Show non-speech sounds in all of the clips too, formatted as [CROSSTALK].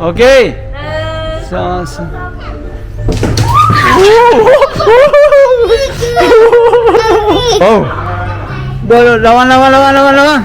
โอเคหนึ่งสองสามโอ้โดนระวังระวังระวังระ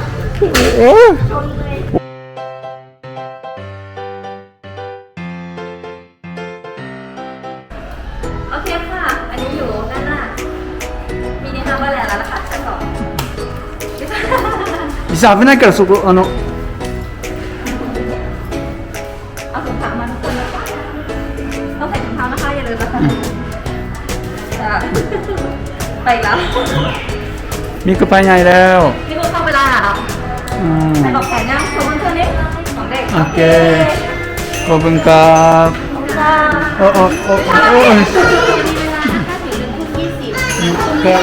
มีกระไปใหญ่แล้วนี่พวกเข้าเวลาอะอืมใครบอกแขนยังโชว์เพื่อนๆนี่ของเด็กโอเคขอบคุณครับขอบคุณค่ะโอ้โอ้โอ้โอ้ครับ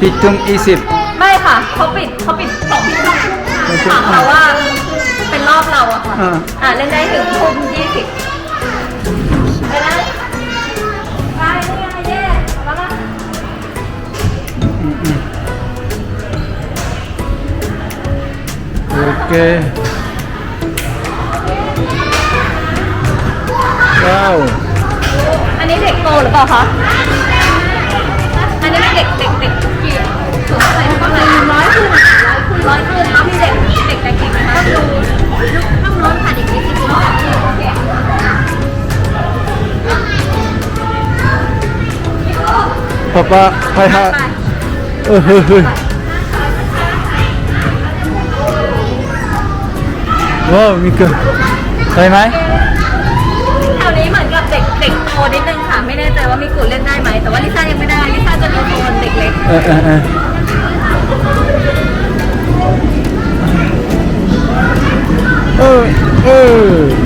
ปิดทุ่มยี่สิบไม่ค่ะ เขาปิดเขาปิดสองทุ่มถามเราว่าเป็นรอบเราอะค่ะอ่าอ่าเล่นได้ถึงทุ่มยี่สิบ โอเคว้าวอันนี้เด็กโตหรือเปล่าคะ อันนี้เด็กเด็กเด็กกี่สูงเท่าไหร่เท่าไหร่ร้อยขึ้นร้อยขึ้นร้อยขึ้นแล้วพี่เด็กเด็กแต่เก่งไหมคะดูข้างโน้นค่ะเด็กยี่สิบโอเคป๊าป๊าไปฮะ เออเฮ้ยเฮ้ยว้าวมีเกินไปไหมแถวนี้เหมือนกับเด็กเด็กโตนิดนึงค่ะ ไม่แน่ใจว่ามีกูเล่นได้ไหม แต่ว่าลิซ่ายังไม่ได้ ลิซ่าจะดูโซนเด็กเล็กเออเออเออเออเออ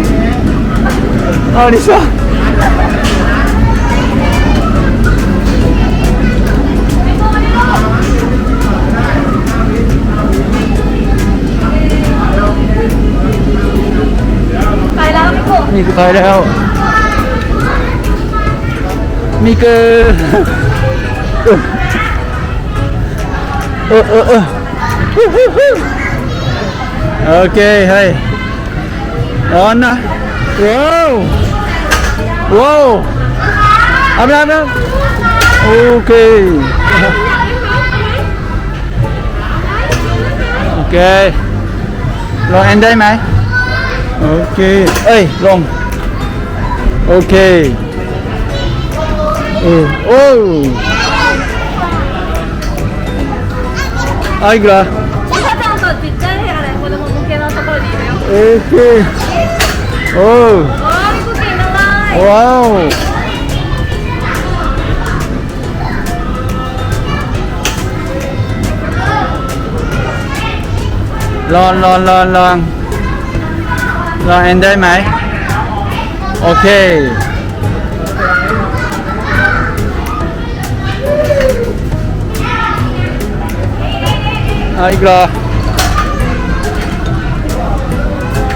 คอะนี่โค้งแบบนี้เล่นเล่นเล่นเลยนะโยนโยนวิ่งโยนมีกระไปไหนอ๋อดิฉันไปแล้วพี่กูมีกระไปแล้วมีเกอเออเออเออโอเคเฮ้ยร้อนนะว้าว Wow. Ăn ăn ăn Ok. Ok. Rồi ăn đây mày. Ok. Ê lòng Ok. Ừ. Oh Ai gra Ok. Oh Wow. Lon lon lon lon. Lon em đây mày. Ok. À, Ai rồi.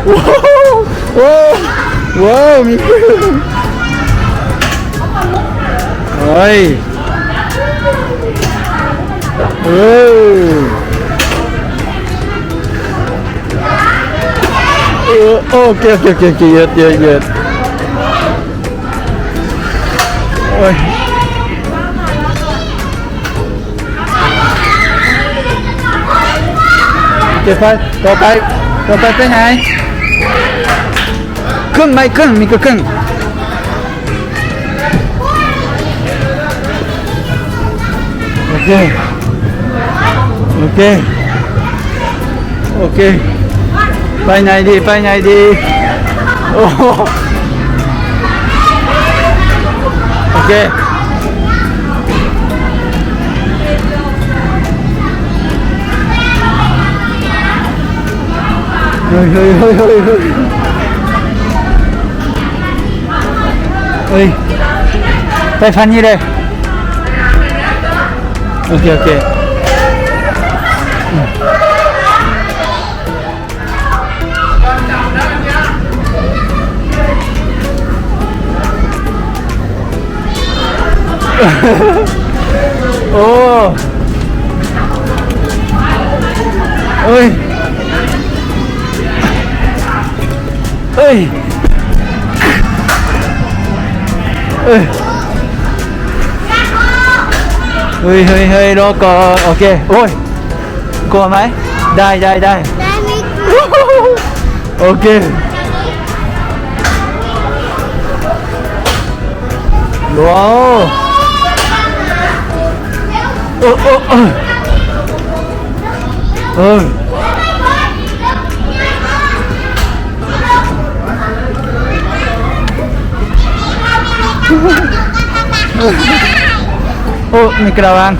Wow. Wow. Wow, miếng queen Rồi. Ok, ok, ok, ok, yes, yes, yes Ôi. Kịp thôi, có tay, có tay thứ hai ขึ้นไม่ขึ้นมีก็ขึ้นโอเคโอเคโอเคไปไหนดีไปไหนดีโอ้โอเคเฮ้ยเฮ้ยเฮ้ยเฮ้ย Ui. Tay phanh như đây. Ok ok. Ô Ui. Ui hơi hơi hơi nó có ok ôi. Có máy đây đây đây. Ok. Wow. Ô ô, oh. Oh. oh, mikrawan.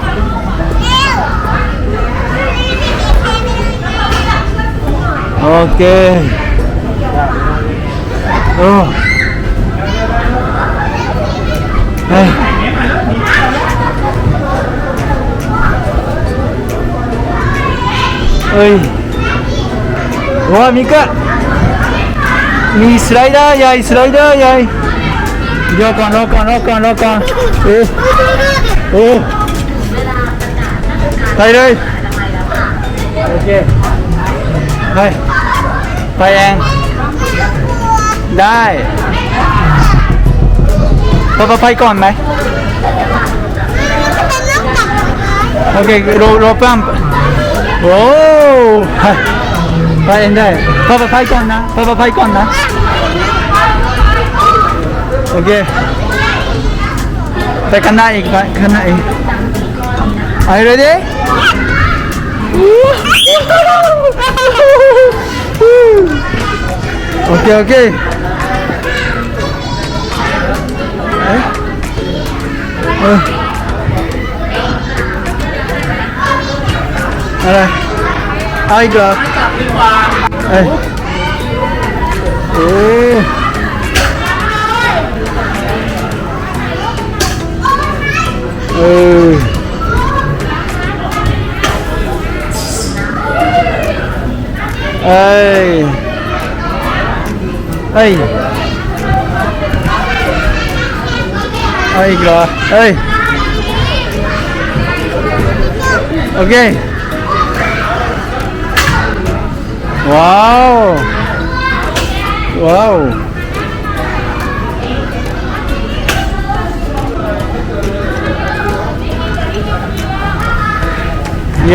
Oke. Okay. Oh. Eh. Oi. Wah, Mika. Ini slider, ya, slider, yai. รอเคโอ้เฮ้ยเฮ้ยว้ามีกะมีสไลเดอร์ใหญ่สไลเดอร์ใหญ่รอก่อนรอก่อนรอก่อนรอก่อนเอ้โอ้ไปเลยโอเคไปไปเองได้พอไปก่อนไหมโอเครอรอปั๊มโอ้ไปไปเองได้พอไปะไปก่อนนะไปข้างหน้าอีกไปะไปก่อนนโ ok Phải khăn này phải khăn này Are you ready? ok ok Đấy. Ừ. Đây đây Ai được Đây Ê. ừ. ê. Ê. Ê kìa. Ê. Ok. Wow. Wow.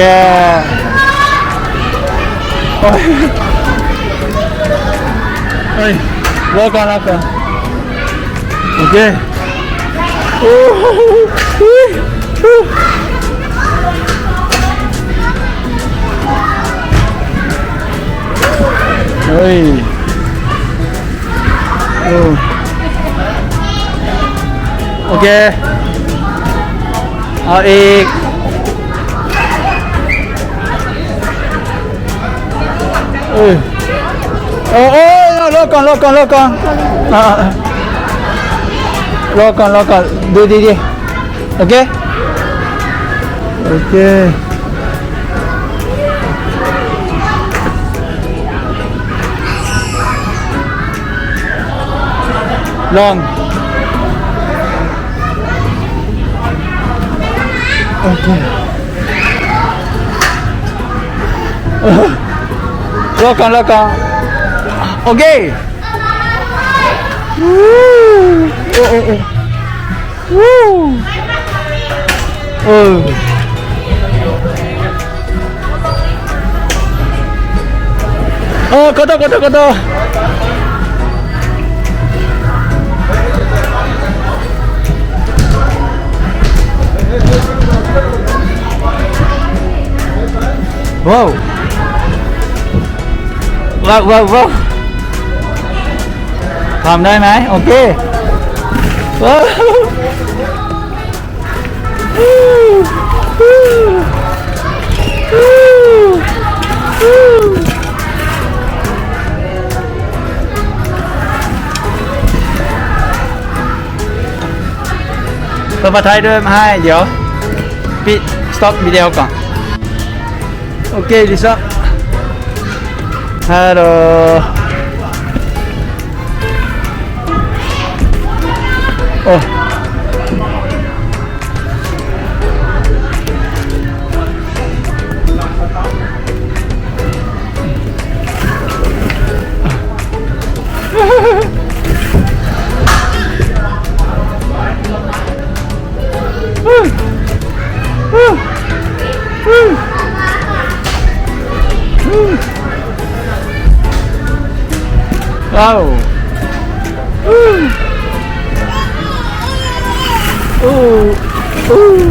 Yeah. Ôi. Ôi. Walk on up there. Okay. Ôi. Ừ. Ok. Ở đi. ôi. Ôi lô con lô con lô con à, à, à. lô con lô con đi đi đi. Ok. Ok. Long. Ok. [LAUGHS] Lokang, Oke. Okay. Woo. Oh, oh, oh. Woo. Oh. Oh, kotor, kotor, kotor. Wow. vâng vâng vâng. Làm đây này ok. Vâng. tôi vào thay đôi hai giờ stop video cả, ok đi stop Hello. Oh, Wow! Ooh! Ooh! Ooh!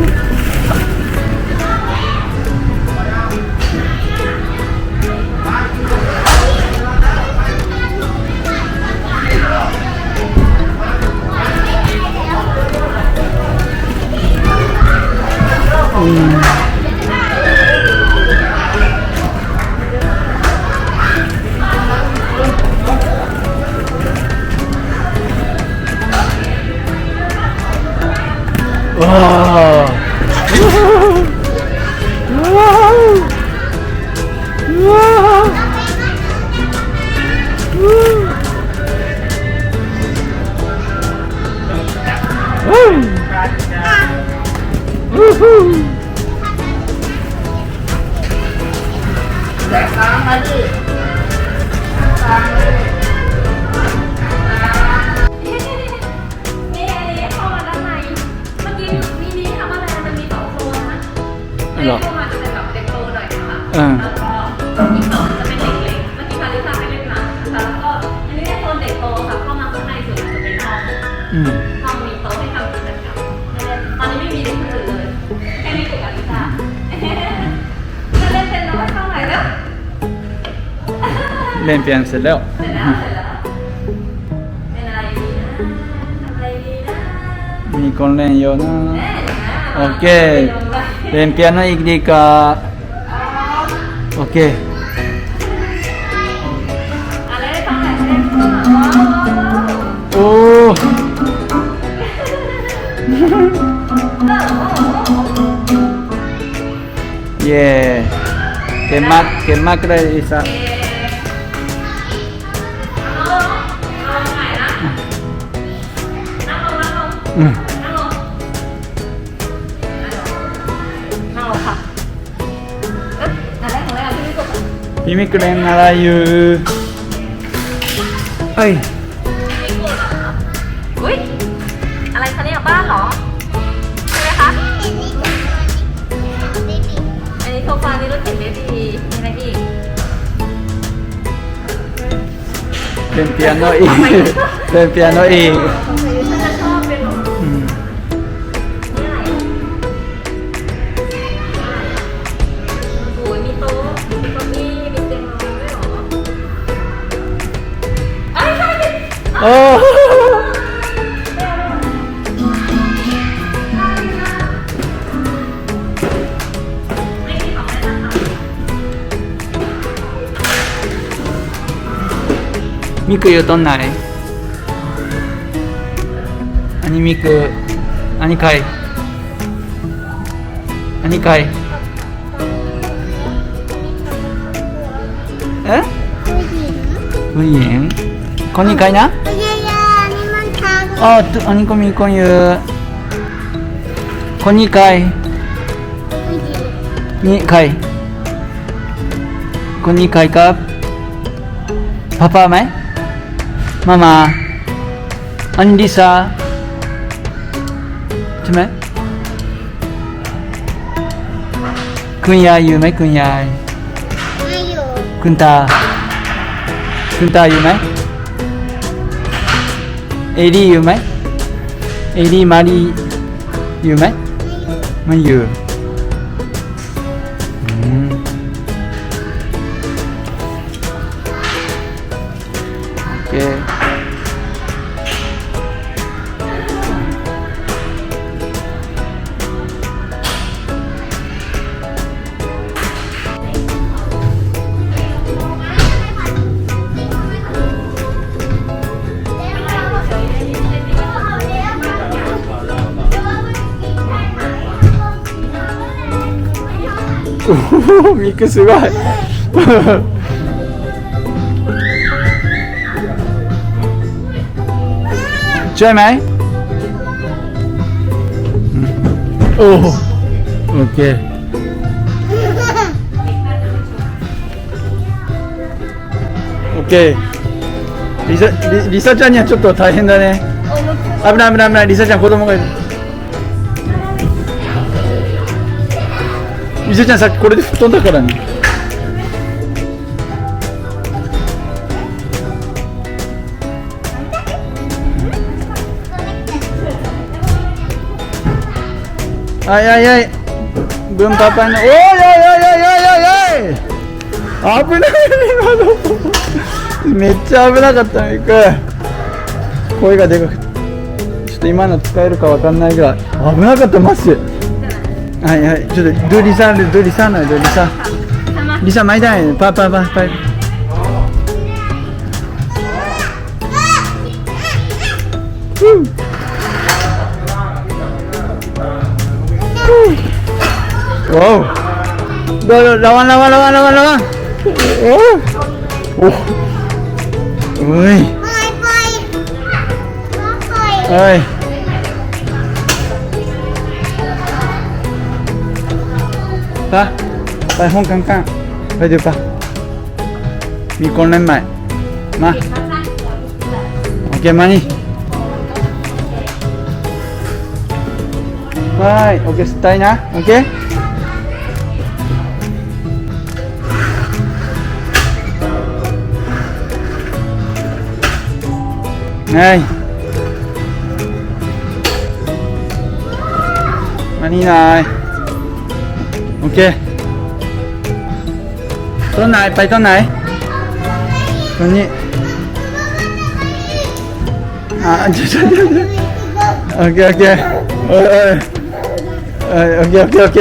แล้วก็อีกโซนจะเป็นเด็กเล็กเมื่อกี้พาริซ่าไปเล่นมาแล้วก็อันนี้โซนเด็กโตค่ะเข้ามาข้างในสุดจะเป็นห้องอืมห้องมีโต๊ะให้ทำกิจกรรมตอนนี้ไม่มีเด็กคนอื่นเลยแค่นี้เด็กกับลิซ่าจะเล่นเป็นน้องเข้าไหนแล้วเล่นเปลี่ยนเสร็จแล้วเสร็จแล้วเสร็จแล้วเป็นอะไรดีนะทำอะไรดีนะมีคนเล่นเยอะนะแม่นะโอเคเล่นเปียโนอีกดีกว่าโเย่เก่งมากเก่งมากเลยลิซ่าเอาเอาไหนนะนั่งลงนั่งลงอืมนั่งลงนั่งลงค่ะเอ๊ะอะไรของอะไรอะพี่กบพี่มิกเล่นอะไรอยู่เอ้ย limpiando y oh limpiando [LAUGHS] y มิกอยู่ตอนไหน อันนี้มิกอันนี้ใคร อันนี้ใคร เอ๊ะผู้หญิงคนนี้ใครนะอ๋ออันนี้ก็มีคนอยู่คนนี้ใครนี่ใครคนนี้ใครครับพ่อพ่อไหม มามาอันดิซาใช่ไหมคุณยายอยู่ไหมคุณยายไม่อยู่คุณตา คุณตาอยู่ไหมเอดีอยู่ไหมเอดีมารีอยู่ไหมไม่อยู่ ミックすごいジャイマイおおオッケー OK リサリリサちゃんにはちょっと大変だね危ない危ない危ないリサちゃん子供がいるリサちゃんさっきこれで吹っ飛んだからね。はいはいはい分パパの。おいおいおいおいおいおいおい。危ない今の。めっちゃ危なかったミク声がでかくて。ちょっと今の使えるかわかんないぐらい。危なかったマジで。はいはいちょっとドゥリサドゥリサのドゥリサリサ毎台パパパパうんおう Lawan, lawan, lawan, lawan, lawan, lawan. Oh. Oh. Ui. Oi. Oi. ไปไปไป เฮ้ยปะไปห้องข้างๆไปดูปะมีคนเล่นใหม่มาโอเคมานี่ไปโอเคสไตล์นะโอเคไงมานี่หน่อย โอเคต้นไหนไปต้นไหนต้นนี้อ่าเดี๋ยวเดี๋ยวเดี๋ยวเดี๋ยวโอเคโอเคเออเออเออโอเคโอเคโอเค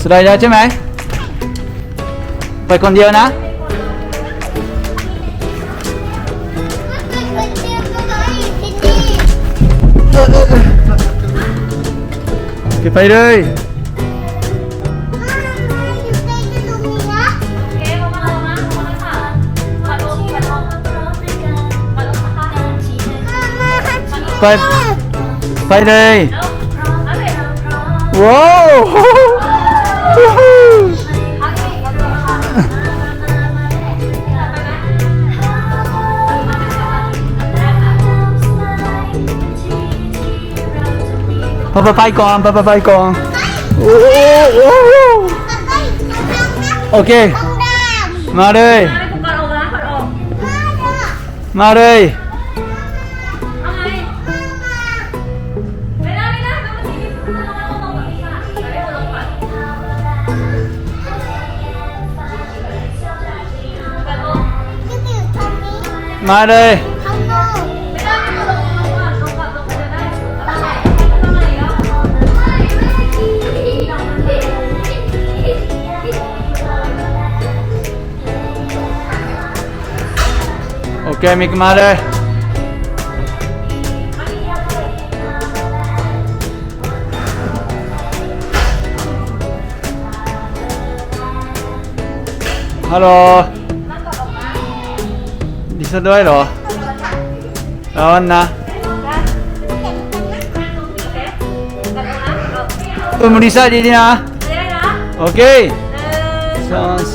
สไลเดอร์ใช่ไหมไปคนเดียวนะ ลงมาค่ะไปไปเลยแล้วอะไรนะว้าว bà bà Pai con, bà bà Pai con. Ok. Mà đây. Mà đây. Mai đây. Oke, Mik ke mana? Halo. Di situ loh. Oh, Lawan nah. Tunggu di sana jadi nah. Oke. Iya, okay.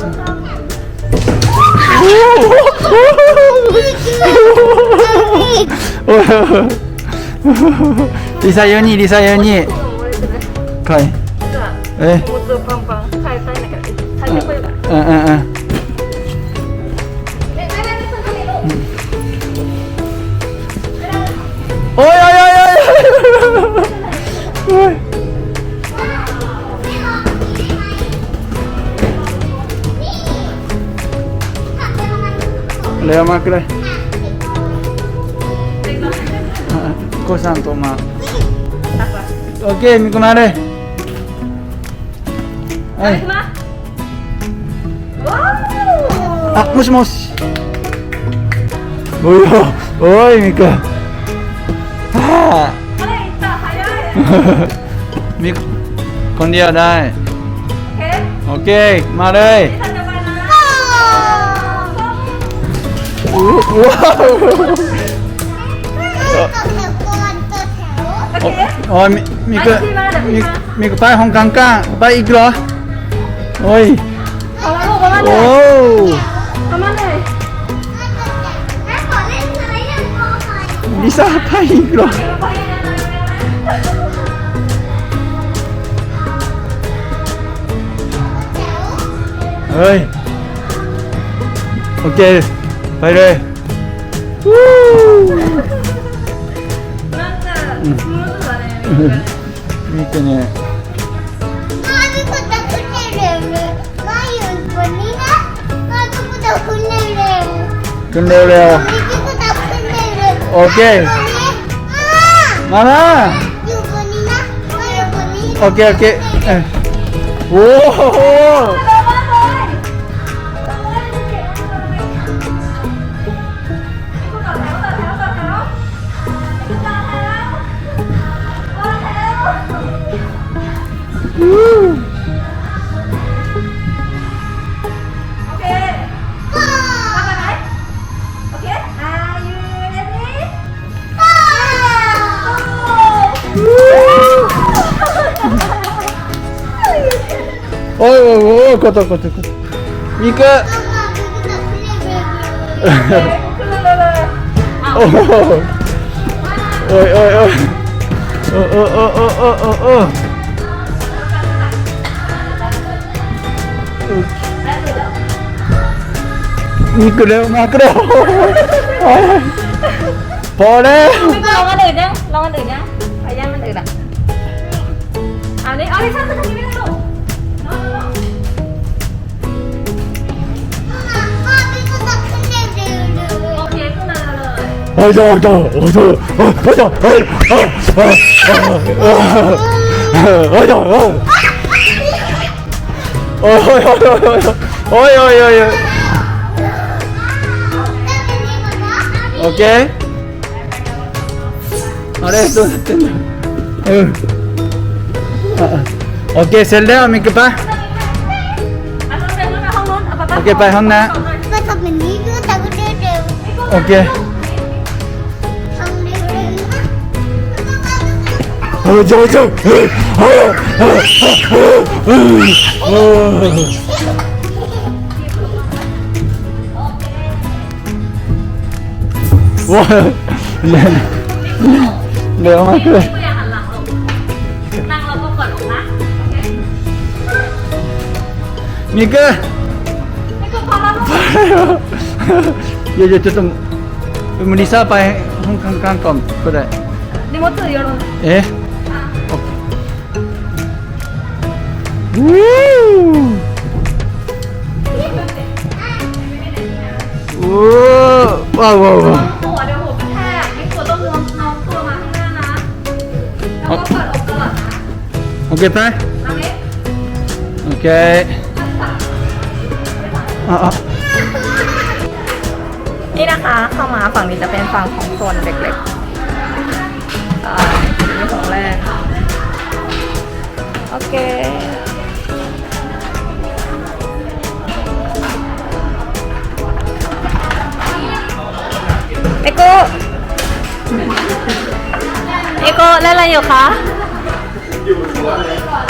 Uh, リサ4人リサ4人かいえおいおいおいおいおいレアマークレコさんとまあ。オッケーみこまれ。はい。あもしもし。おいおいみこ。はあ [LAUGHS] みこ。こんにちはだい。オッケーまるい。 ว้าวโอ้โอ้มีก็มีมีก็ไป้าองกังก้าไปอีกเหรอโอ้ยโอ้ลิซ่าไปอีกเหรอเฮ้ย โอเค Đây đây 이렇게 네 끝내래요 오케이 마나 오케이 오케이 오 어이 어이 꺼져 꺼져 꺼져 이거 어이 어이 어이 어어어어어어นี่ก็เร็วมากเร็วพอแล้วลองอันอื่นยังลองอันอื่น 어서 어서 어서 어서 어서 어서 어서 어여여여여여여여 오케이 알았어 오케이 셀레 아미 그빠 오케이 빠이 혼나 오케이 ว้าวเร็วเร็วมากเลย อย่าหันหลังลงนั่งแล้วก็กดลงนะ นี่ก็ไม่ก็พอแล้วลูกเดี๋ยวจะต้องมันดีซ่าไปห้องกลางๆก่อนก็ได้ดีมอเตอร์でやるのเอ๊ะ ว้าวว้าวว้าวตัวต้องน้งน้องตัวมาข้างหน้านะแล้วก็เปิดอกตลอดนะโอเคไหโอเคโอเคอ่อนี่นะคะเข้ามาฝั่งนี้จะเป็นฝั่งของโซนเด็กๆอ่านี่ของแรกโอเค เอโกเล่นอะไรอยู่คะ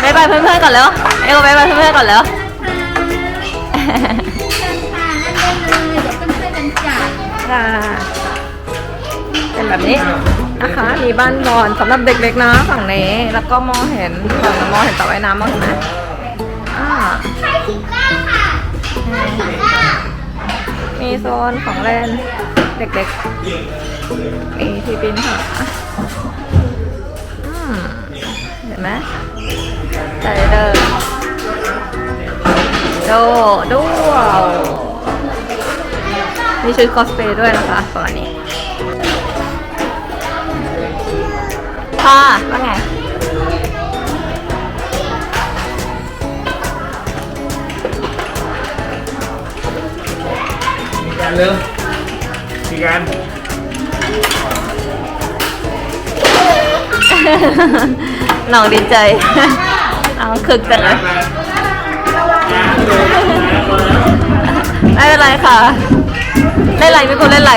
บายบายเพื่อนๆก่อนแล้วเอโกบายบายเพื่อนๆก่อนแล้วค่ะเป็นแบบนี้นะคะ มีบ้านบอลสำหรับเด็กๆนะฝั่งนี้ แล้วก็มองเห็นฝั่งมองเห็นสระว่ายน้ำมองเห็นไหมอ่ามีโซนของเล่น เด็กๆมีที่ปีนผาเห็นไหมใจเดินโดดูว้าวมีชุดคอสเพลย์ด้วยนะคะประมาณนี้ค่ะว่าไงกันเร็ว กันน้องดีใจน้องคึกจังเลยไม่เป็นไรค่ะ เล่นไรไม่กดเล่นไร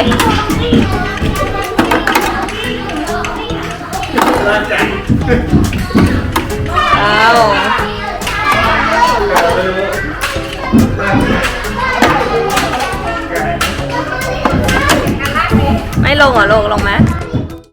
เอา ลงเหรอลงลงไหม